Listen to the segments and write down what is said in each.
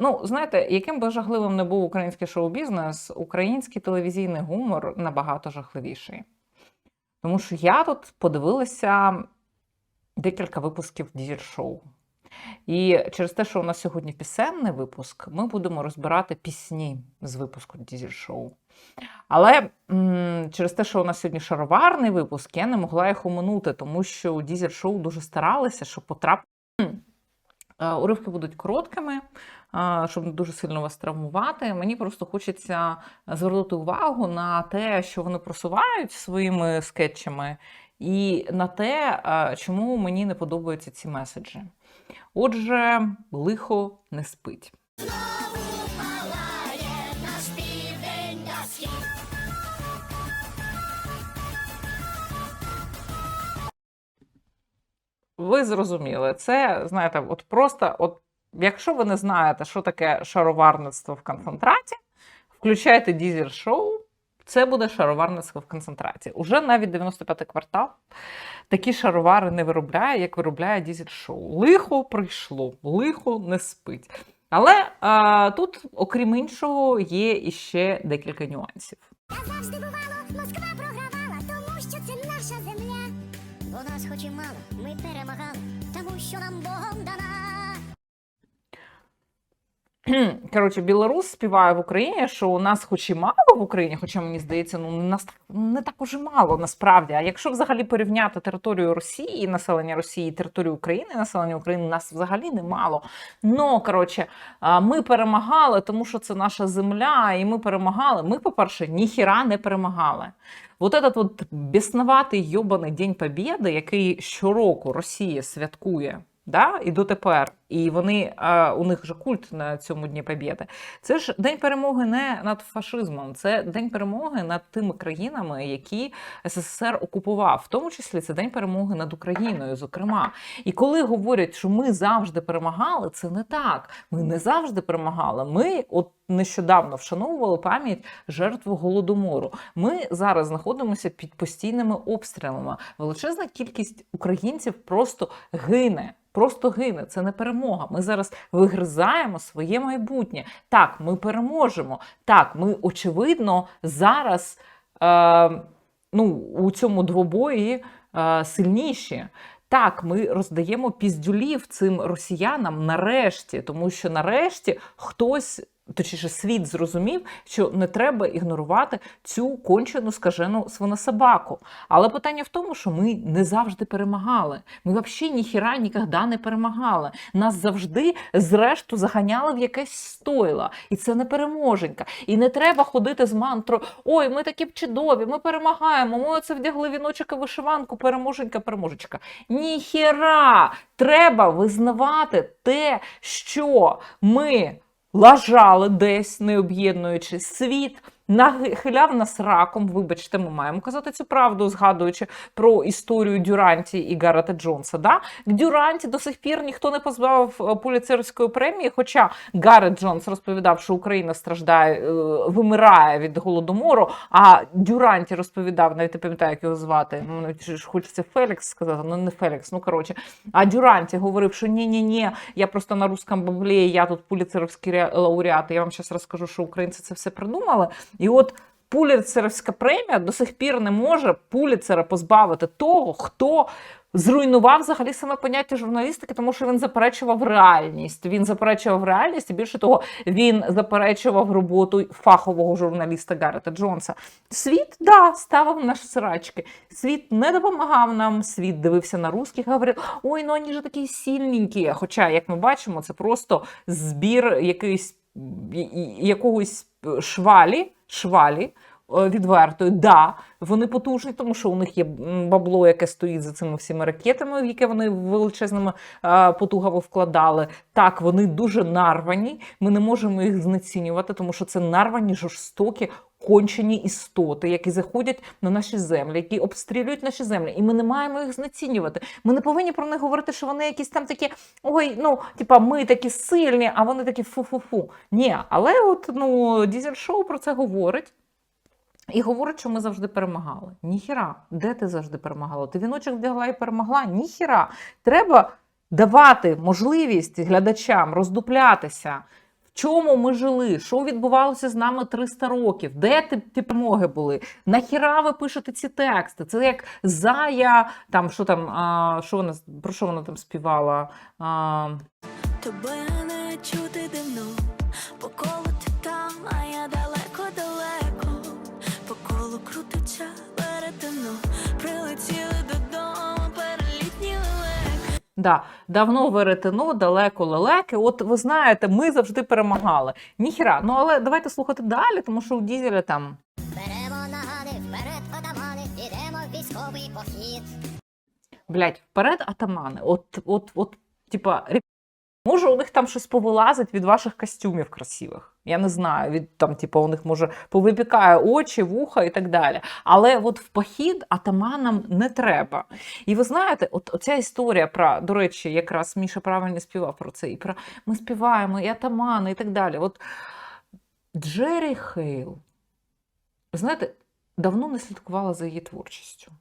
Ну, знаєте, яким би жахливим не був український шоу-бізнес, український телевізійний гумор набагато жахливіший. Тому що я тут подивилася декілька випусків дізель-шоу. І через те, що у нас сьогодні пісенний випуск, ми будемо розбирати пісні з випуску дізель-шоу. Але м, через те, що у нас сьогодні шароварний випуск, я не могла їх оминути, тому що у дізель-шоу дуже старалися, щоб потрапити. Уривки будуть короткими, щоб дуже сильно вас травмувати. Мені просто хочеться звернути увагу на те, що вони просувають своїми скетчами, і на те, чому мені не подобаються ці меседжі. Отже, лихо не спить. Ви зрозуміли, це знаєте, от просто, от якщо ви не знаєте, що таке шароварництво в концентраті, включайте дізель шоу. Це буде шароварництво в концентраті. Уже навіть 95-й квартал такі шаровари не виробляє, як виробляє дізель шоу. Лихо прийшло, лихо не спить. Але а, тут, окрім іншого, є іще декілька нюансів. Та завжди бувало, Москва програвала, тому що це наша земля. Бо нас хоч і мало, ми перемагали, тому що нам Богом дана. Коротше, білорус співає в Україні, що у нас хоч і мало в Україні, хоча мені здається, ну нас не так уже мало насправді. А якщо взагалі порівняти територію Росії, населення Росії, територію України, населення України, нас взагалі немало. Ну коротше, ми перемагали, тому що це наша земля, і ми перемагали. Ми, по-перше, ніхіра не перемагали. Вот этот вот бесноватий йобаний День Побєди, який щороку Росія святкує. Да, і дотепер, і вони а, у них же культ на цьому дні Побєди. Це ж день перемоги не над фашизмом, це день перемоги над тими країнами, які СССР окупував, в тому числі це день перемоги над Україною, зокрема. І коли говорять, що ми завжди перемагали, це не так. Ми не завжди перемагали. Ми от нещодавно вшановували пам'ять жертв голодомору. Ми зараз знаходимося під постійними обстрілами. Величезна кількість українців просто гине. Просто гине, це не перемога. Ми зараз вигризаємо своє майбутнє. Так, ми переможемо. Так, ми очевидно зараз е, ну, у цьому двобої е, сильніші. Так, ми роздаємо піздюлів цим росіянам нарешті, тому що нарешті хтось. Точніше, світ зрозумів, що не треба ігнорувати цю кончену скажену свинособаку. Але питання в тому, що ми не завжди перемагали. Ми взагалі ніхіра ніколи не перемагали. Нас завжди, зрешту, заганяли в якесь стойло. І це не переможенька. І не треба ходити з мантрою: ой, ми такі чудові, ми перемагаємо, ми оце вдягли віночок і вишиванку, переможенька, переможечка. Ніхіра! Треба визнавати те, що ми лажали десь, не об'єднуючи світ. Нахиляв нас раком, вибачте, ми маємо казати цю правду, згадуючи про історію Дюранті і Гарета Джонса. Да? Дюранті до сих пір ніхто не позбавив е, Пуліцерської премії, хоча Гарет Джонс розповідав, що Україна страждає, е, вимирає від голодомору, а Дюранті розповідав, навіть не пам'ятаю, як його звати, ну, хочеться Фелікс сказати, ну не Фелікс, ну коротше. А Дюранті говорив, що ні-ні-ні, я просто на русском баблі, я тут пуліцеровський ре- лауреат, я вам зараз розкажу, що українці це все придумали. І от Пуліцерівська премія до сих пір не може Пуліцера позбавити того, хто зруйнував взагалі саме поняття журналістики, тому що він заперечував реальність. Він заперечував реальність, і більше того, він заперечував роботу фахового журналіста Гарета Джонса. Світ да ставив наші сирачки. Світ не допомагав нам. Світ дивився на русських, говорив: ой, ну вони ж такі сильненькі. Хоча, як ми бачимо, це просто збір і- якогось швалі, швалі е, відвертої. Да, вони потужні, тому що у них є бабло, яке стоїть за цими всіми ракетами, в яке вони величезними е, потугами вкладали. Так, вони дуже нарвані. Ми не можемо їх знецінювати, тому що це нарвані, жорстокі. Кончені істоти, які заходять на наші землі, які обстрілюють наші землі, і ми не маємо їх знецінювати. Ми не повинні про них говорити, що вони якісь там такі, ой, ну типа ми такі сильні, а вони такі фу-фу-фу. Ні, але от ну дізель шоу про це говорить. І говорить, що ми завжди перемагали. Ніхіра, де ти завжди перемагала? Ти віночок вдягла і перемогла? Ніхіра. Треба давати можливість глядачам роздуплятися, чому ми жили, що відбувалося з нами 300 років, де ті, ті перемоги були. Нахіра ви пишете ці тексти? Це як Зая, там що там, а, що вона про що вона там співала? А, Тебе Да, давно веретено, далеко лелеки. От ви знаєте, ми завжди перемагали. Ніхіра. Ну але давайте слухати далі, тому що у Дізеля там Беремо нагани, вперед отамани, ідемо в військовий похід. Блять, вперед атамани. От, от, от, типа, може, у них там щось повилазить від ваших костюмів красивих. Я не знаю, від там, типа, у них може повипікає очі, вуха і так далі. Але от в похід атаманам не треба. І ви знаєте, от оця історія про, до речі, якраз Міша правильно співав про це, і про ми співаємо, і атамани, і так далі. От Джері Хейл, знаєте, давно не слідкувала за її творчістю.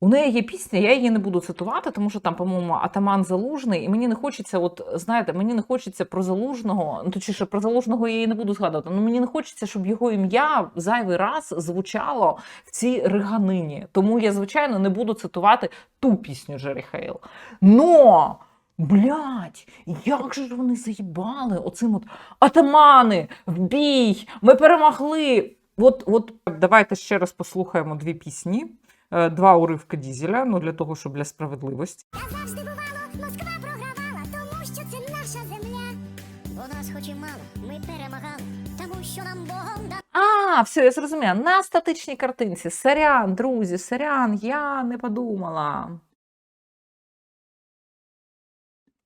У неї є пісня, я її не буду цитувати, тому що там, по-моєму, атаман залужний, і мені не хочеться, от знаєте, мені не хочеться про залужного, ну точніше, про залужного я її не буду згадувати. але мені не хочеться, щоб його ім'я зайвий раз звучало в цій риганині. Тому я, звичайно, не буду цитувати ту пісню Джері Хейл. Но! Блять, як же ж вони заїбали оцим от атамани, в бій, ми перемогли. От, от давайте ще раз послухаємо дві пісні, два уривки дізеля, ну для того, щоб для справедливості. я завжди бувало, Москва програвала, тому що це наша земля. Бо нас хоч і мало, ми перемагали, тому що нам Богом да. А, все, я зрозуміла. На статичній картинці. Сорян, друзі, сорян, я не подумала.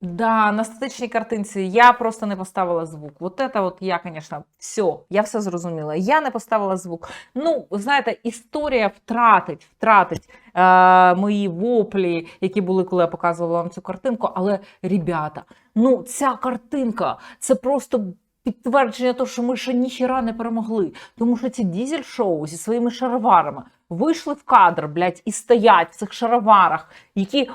Да, на статичній картинці я просто не поставила звук. Вот это вот я, конечно, все, я все зрозуміла. Я не поставила звук. Ну, знаєте, історія втратить, втратить е, мої воплі, які були, коли я показувала вам цю картинку. Але, ребята, ну ця картинка це просто підтвердження того, що ми ще ніхіра не перемогли. Тому що ці дізель-шоу зі своїми шароварами вийшли в кадр, блядь, і стоять в цих шароварах, які.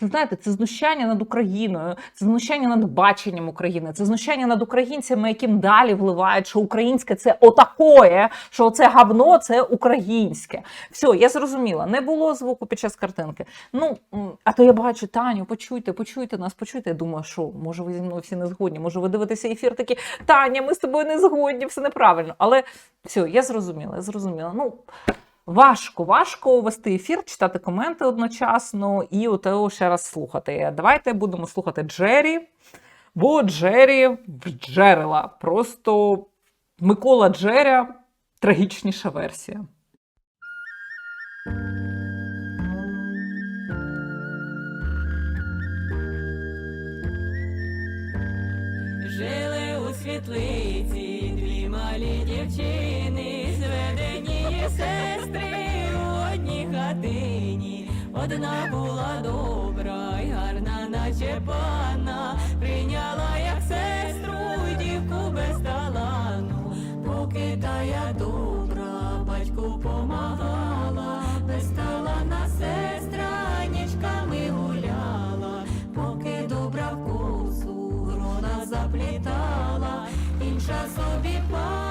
Знаєте, це знущання над Україною, це знущання над баченням України, це знущання над українцями, яким далі вливають, що українське це отакоє, що це гавно це українське. Все, я зрозуміла. Не було звуку під час картинки. Ну а то я бачу Таню, почуйте, почуйте нас, почуйте. Я думаю, що може ви зі мною всі не згодні, може ви дивитеся ефір такі Таня, ми з тобою не згодні, все неправильно. Але все, я зрозуміла, я зрозуміла. Ну. Важко, важко вести ефір, читати коменти одночасно і ото ще раз слухати. Давайте будемо слухати Джері, бо Джері Джерела. Просто Микола Джеря трагічніша версія. Жили у світлиці дві малі дівчини, зведені сестри Одна була добра й гарна, наче пана, прийняла як сестру дівку без талану, поки тая добра батьку помагала, без талана сестра нічками гуляла, поки добра в косу грона заплітала, інша собі пана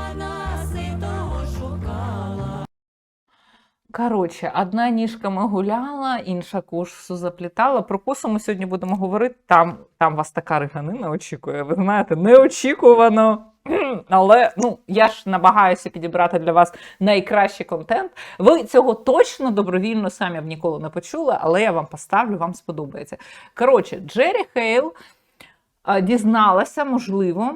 Коротше, одна ніжками гуляла, інша кошку заплітала. Про косу ми сьогодні будемо говорити. Там, там вас така риганина очікує. Ви знаєте, неочікувано. Але ну я ж намагаюся підібрати для вас найкращий контент. Ви цього точно добровільно самі б ніколи не почули, але я вам поставлю, вам сподобається. Коротше, Джері Хейл дізналася, можливо,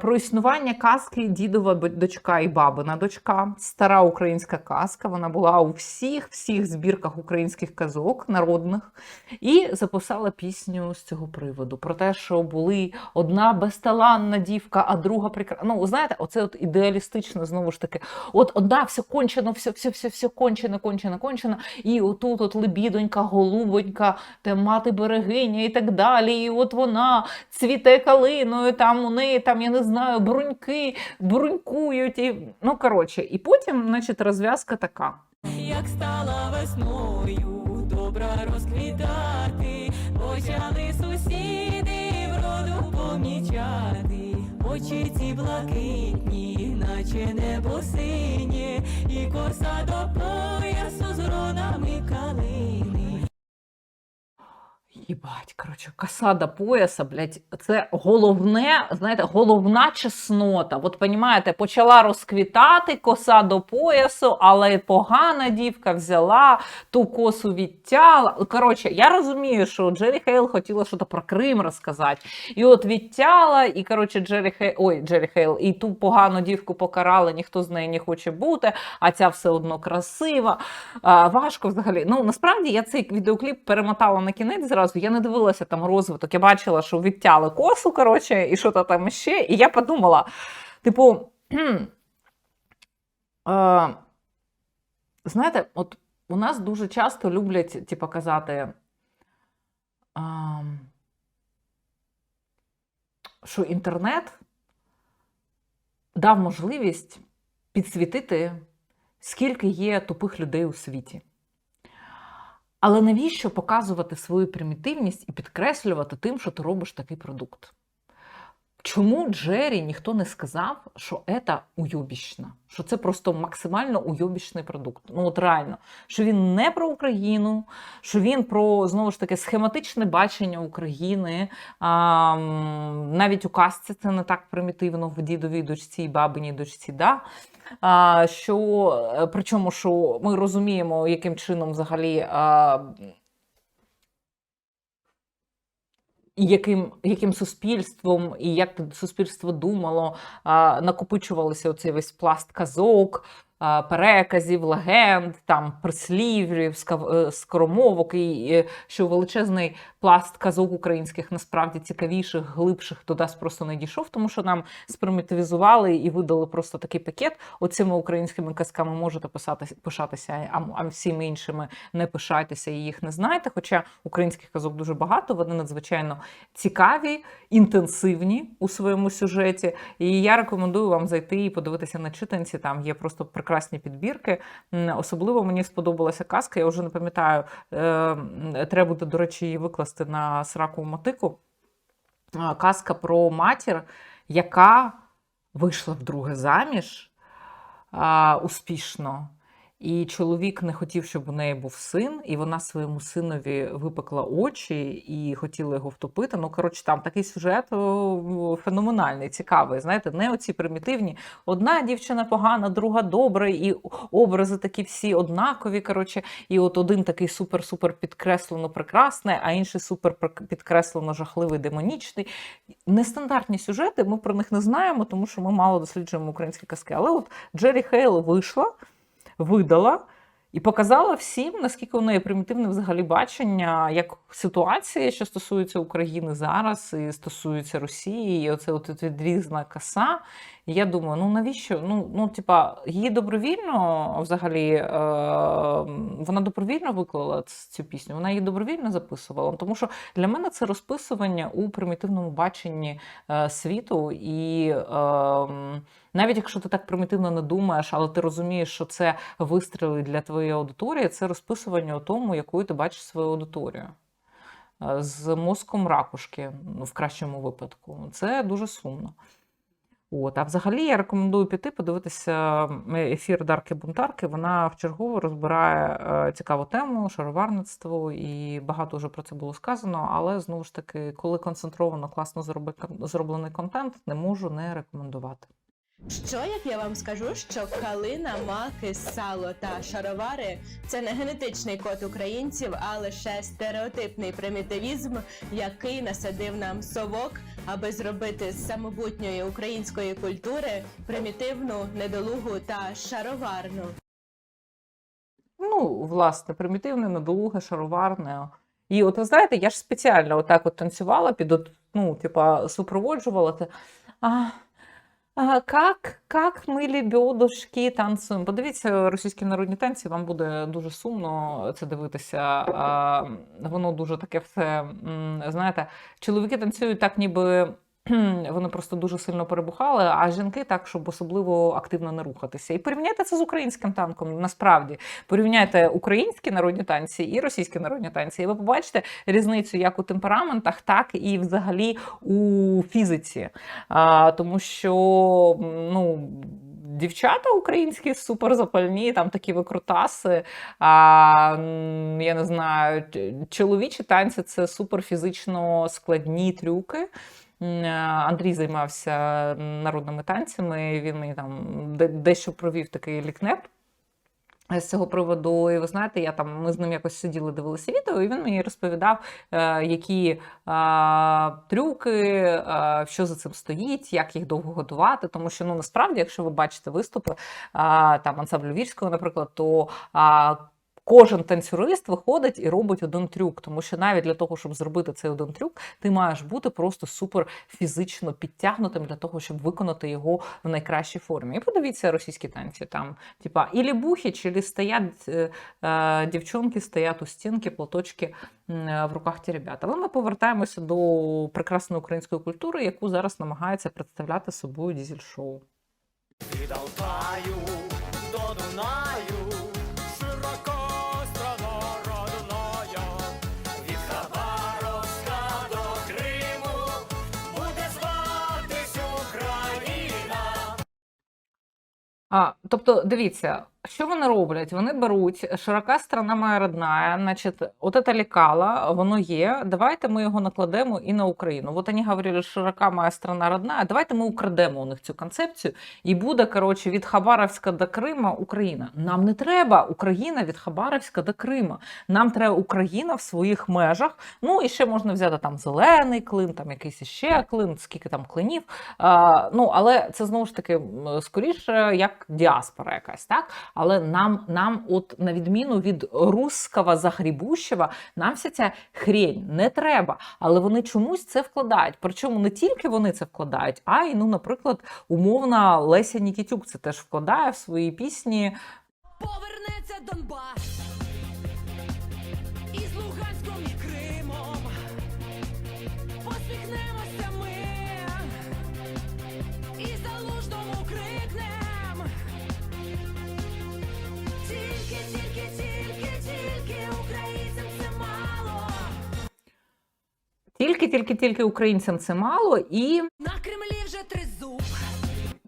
про існування казки дідова дочка і бабина дочка. Стара українська казка. Вона була у всіх всіх збірках українських казок народних і записала пісню з цього приводу про те, що були одна безталанна дівка, а друга прекрасна. Ну, знаєте, оце от ідеалістично знову ж таки. От одна все кончено, все, все, все, все кончено, кончено, кончено. І отут от лебідонька, голубонька, та мати берегиня і так далі. І от вона цвіте калиною, там у неї там, я не знаю, бруньки брунькують. І... Ну, коротше, і потім, значить, розв'язка така. Як стала весною, добра розквітати, почали сусіди вроду помічати. очі ці блакитні, наче небо синє, і коса до поясу з гронами калини. Їбать, коротше, коса до пояса, блядь, це головне, знаєте, головна чеснота. От понімаєте, почала розквітати коса до поясу, але погана дівка взяла ту косу відтяла. Коротше, я розумію, що Джері Хейл хотіла щось про Крим розказати. І от відтяла, і коротше, Джері Хейл, ой, Джері Хейл, і ту погану дівку покарали, ніхто з нею не хоче бути, а ця все одно красива. А, важко взагалі. Ну насправді я цей відеокліп перемотала на кінець зразу. Я не дивилася там розвиток. Я бачила, що відтяли косу, коротше, і що то там ще. І я подумала: типу, е, знаєте, от у нас дуже часто люблять, типу, казати. А, що інтернет дав можливість підсвітити, скільки є тупих людей у світі. Але навіщо показувати свою примітивність і підкреслювати тим, що ти робиш такий продукт? Чому Джері ніхто не сказав, що це уйобічно, що це просто максимально уйобічний продукт? Ну от реально, що він не про Україну, що він про знову ж таки схематичне бачення України. А, навіть у казці це не так примітивно в дідовій дочці і бабиній дочці. Да? А, що, е, причому, що ми розуміємо, яким чином взагалі. А, і яким, яким суспільством, і як суспільство думало, накопичувалося оцей весь пласт казок, переказів, легенд, там прислів'їв, е, скоромовок, і е, що величезний пласт казок українських насправді цікавіших, глибших до нас просто не дійшов, тому що нам спримітивізували і видали просто такий пакет. Оцими українськими казками можете писати, пишатися, а, а всіми іншими не пишайтеся і їх не знаєте. Хоча українських казок дуже багато, вони надзвичайно цікаві, інтенсивні у своєму сюжеті. І я рекомендую вам зайти і подивитися на читанці. Там є просто прекрасні підбірки. Особливо мені сподобалася казка. Я вже не пам'ятаю, е, треба буде, до речі, її викласти на сраку мотику. Казка про матір, яка вийшла вдруге заміж успішно. І чоловік не хотів, щоб у неї був син, і вона своєму синові випекла очі і хотіла його втопити. Ну, коротше, там такий сюжет феноменальний, цікавий. Знаєте, не оці примітивні. Одна дівчина погана, друга добра, і образи такі всі однакові. Коротше, і от один такий супер-супер підкреслено прекрасний, а інший супер підкреслено жахливий, демонічний. Нестандартні сюжети, ми про них не знаємо, тому що ми мало досліджуємо українські казки. Але от Джері Хейл вийшла видала і показала всім, наскільки у неї примітивне взагалі бачення, як ситуація, що стосується України зараз, і стосується Росії, і оце от відрізна коса. Я думаю, ну навіщо? Ну, ну типа, її добровільно взагалі е, вона добровільно виклала цю пісню, вона її добровільно записувала. Тому що для мене це розписування у примітивному баченні е, світу і. Е, навіть якщо ти так примітивно не думаєш, але ти розумієш, що це вистріли для твоєї аудиторії, це розписування у тому, якою ти бачиш свою аудиторію. Е, З мозком ракушки, ну, в кращому випадку. Це дуже сумно. От, а взагалі я рекомендую піти подивитися ефір Дарки Бунтарки. Вона в чергову розбирає е, цікаву тему шароварництво, і багато вже про це було сказано. Але знову ж таки, коли концентровано класно зроблений контент, не можу не рекомендувати. Що як я вам скажу, що калина, маки, сало та шаровари це не генетичний код українців, а лише стереотипний примітивізм, який насадив нам совок, аби зробити з самобутньої української культури примітивну, недолугу та шароварну. Ну, власне, примітивне, недолуге, шароварне. І от ви знаєте, я ж спеціально отак от танцювала, під от, ну, типа, супроводжувала а, как, как ми лебедушки танцюємо. Подивіться російські народні танці, вам буде дуже сумно це дивитися. Воно дуже таке все, знаєте, чоловіки танцюють так, ніби вони просто дуже сильно перебухали, а жінки так, щоб особливо активно не рухатися. І порівняйте це з українським танком. Насправді порівняйте українські народні танці і російські народні танці, і ви побачите різницю як у темпераментах, так і взагалі у фізиці. А, тому що ну. Дівчата українські суперзапальні, там такі викрутаси. А, я не знаю, чоловічі танці це суперфізично складні трюки. Е, Андрій займався народними танцями. Він мені там де- дещо провів такий лікнеп. З цього приводу, і ви знаєте, я там ми з ним якось сиділи, дивилися відео, і він мені розповідав, е, які е, трюки, що за цим стоїть, як їх довго готувати. Тому що ну насправді, якщо ви бачите виступи там ансамблю Вірського, наприклад, то Кожен танцюрист виходить і робить один трюк, тому що навіть для того, щоб зробити цей один трюк, ти маєш бути просто супер фізично підтягнутим для того, щоб виконати його в найкращій формі. І подивіться російські танці. Там, типа, ілі бухіч, ілі стоять е, е, дівчонки, стоять у стінки, платочки в руках ті ребята. Але ми повертаємося до прекрасної української культури, яку зараз намагається представляти собою дізель-шоу. Від до Дунаю, А, тобто, дивіться, що вони роблять? Вони беруть широка страна моя родная, значить, от это лекало, воно є. Давайте ми його накладемо і на Україну. От вони говорили, широка моя страна родная. Давайте ми украдемо у них цю концепцію, і буде коротше від Хабаровська до Крима Україна. Нам не треба Україна від Хабаровська до Крима. Нам треба Україна в своїх межах. Ну і ще можна взяти там зелений клин, там якийсь ще клин, скільки там клинів. А, ну, але це знову ж таки скоріше як діаспора якась, так? Але нам, нам, от на відміну від русского загрібущого, нам вся ця хрень не треба. Але вони чомусь це вкладають. Причому не тільки вони це вкладають, а й, ну, наприклад, умовна Леся Нікітюк це теж вкладає в свої пісні. Повернеться Донбас Тільки, тільки, тільки українцям це мало, і На Кремлі вже тризуб.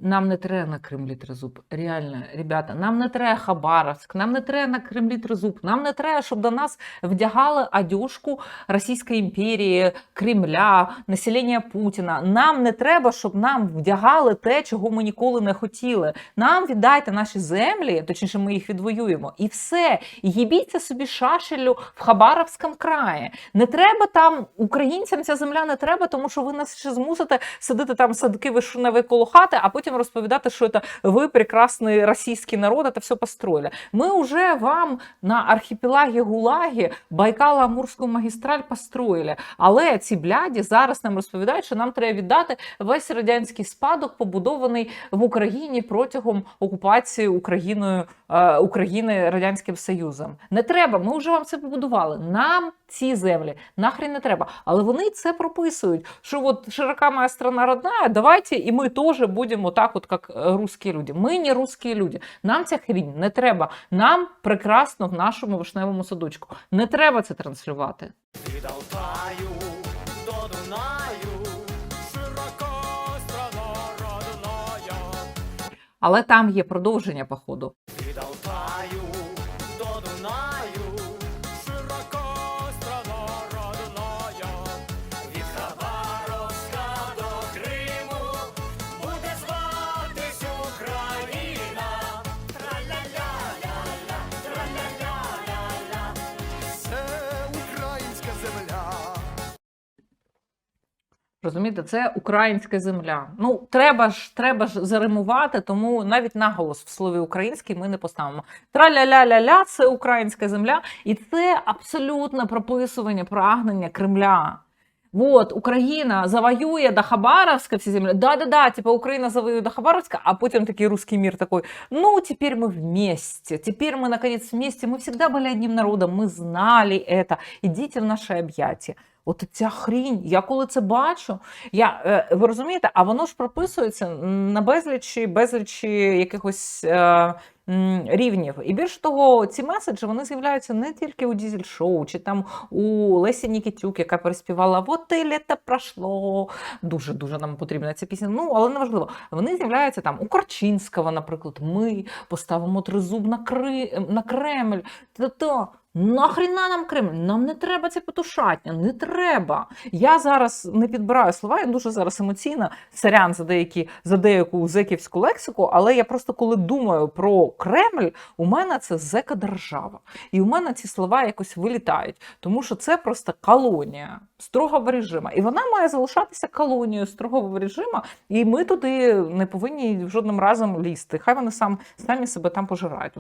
Нам не треба на Кремлі тризуб. Реально, ребята, нам не треба Хабаровськ, нам не треба на Кремлі тризуб. Нам не треба, щоб до нас вдягали одежку Російської імперії, Кремля, населення Путіна. Нам не треба, щоб нам вдягали те, чого ми ніколи не хотіли. Нам віддайте наші землі, точніше, ми їх відвоюємо, і все. Їбіться собі шашелю в Хабаровському краї. Не треба там українцям ця земля не треба, тому що ви нас ще змусите сидити там садки вишневі коло хати, а потім розповідати, що це ви прекрасний російський народ, це все построїли. Ми вже вам на архіпелагі Гулагі Байкала Амурську магістраль построїли. Але ці бляді зараз нам розповідають, що нам треба віддати весь радянський спадок, побудований в Україні протягом окупації Україною е, України Радянським Союзом. Не треба, ми вже вам це побудували. Нам ці землі нахрен не треба. Але вони це прописують, що от широка моя страна родная, давайте і ми теж будемо так, от як е, русські люди. Ми не русські люди. Нам ця хрінь не треба. Нам прекрасно в нашому вишневому садочку. Не треба це транслювати. Від Алтаю до Дунаю, широко родною, Але там є продовження походу. Розумієте, це українська земля. Ну треба ж, треба ж заримувати, тому навіть наголос в слові український ми не поставимо. Траля-ля-ля-ля це українська земля, і це абсолютне прописування прагнення Кремля. Вот, Україна завоює до Хабаровська всі землі. Да-да-да, типа Україна завоює до Хабаровська, а потім такий русский мир такой, ну, теперь мы вместе, теперь мы, наконец, вместе, мы всегда были одним народом, мы знали это, идите в наши объятия. От ця хрінь, я коли це бачу, я, е, ви розумієте, а воно ж прописується на безлічі, безлічі якихось е, рівнів. І більше того, ці меседжі вони з'являються не тільки у дізель-шоу, чи там у Лесі Нікітюк, яка переспівала «Вот і літо прошло. Дуже дуже нам потрібна ця пісня. Ну, але неважливо. Вони з'являються там у Корчинського, наприклад. Ми поставимо тризуб на, Кри... на Кремль. Та-та. Нахріна нам Кремль? Нам не треба це петушатня, не треба. Я зараз не підбираю слова, я дуже зараз емоційна, сорян за деякі за деяку зеківську лексику, але я просто коли думаю про Кремль, у мене це зека держава. І у мене ці слова якось вилітають, тому що це просто колонія строгого режиму. І вона має залишатися колонією строгого режиму, і ми туди не повинні жодним разом лізти. Хай вони сам самі себе там пожирають.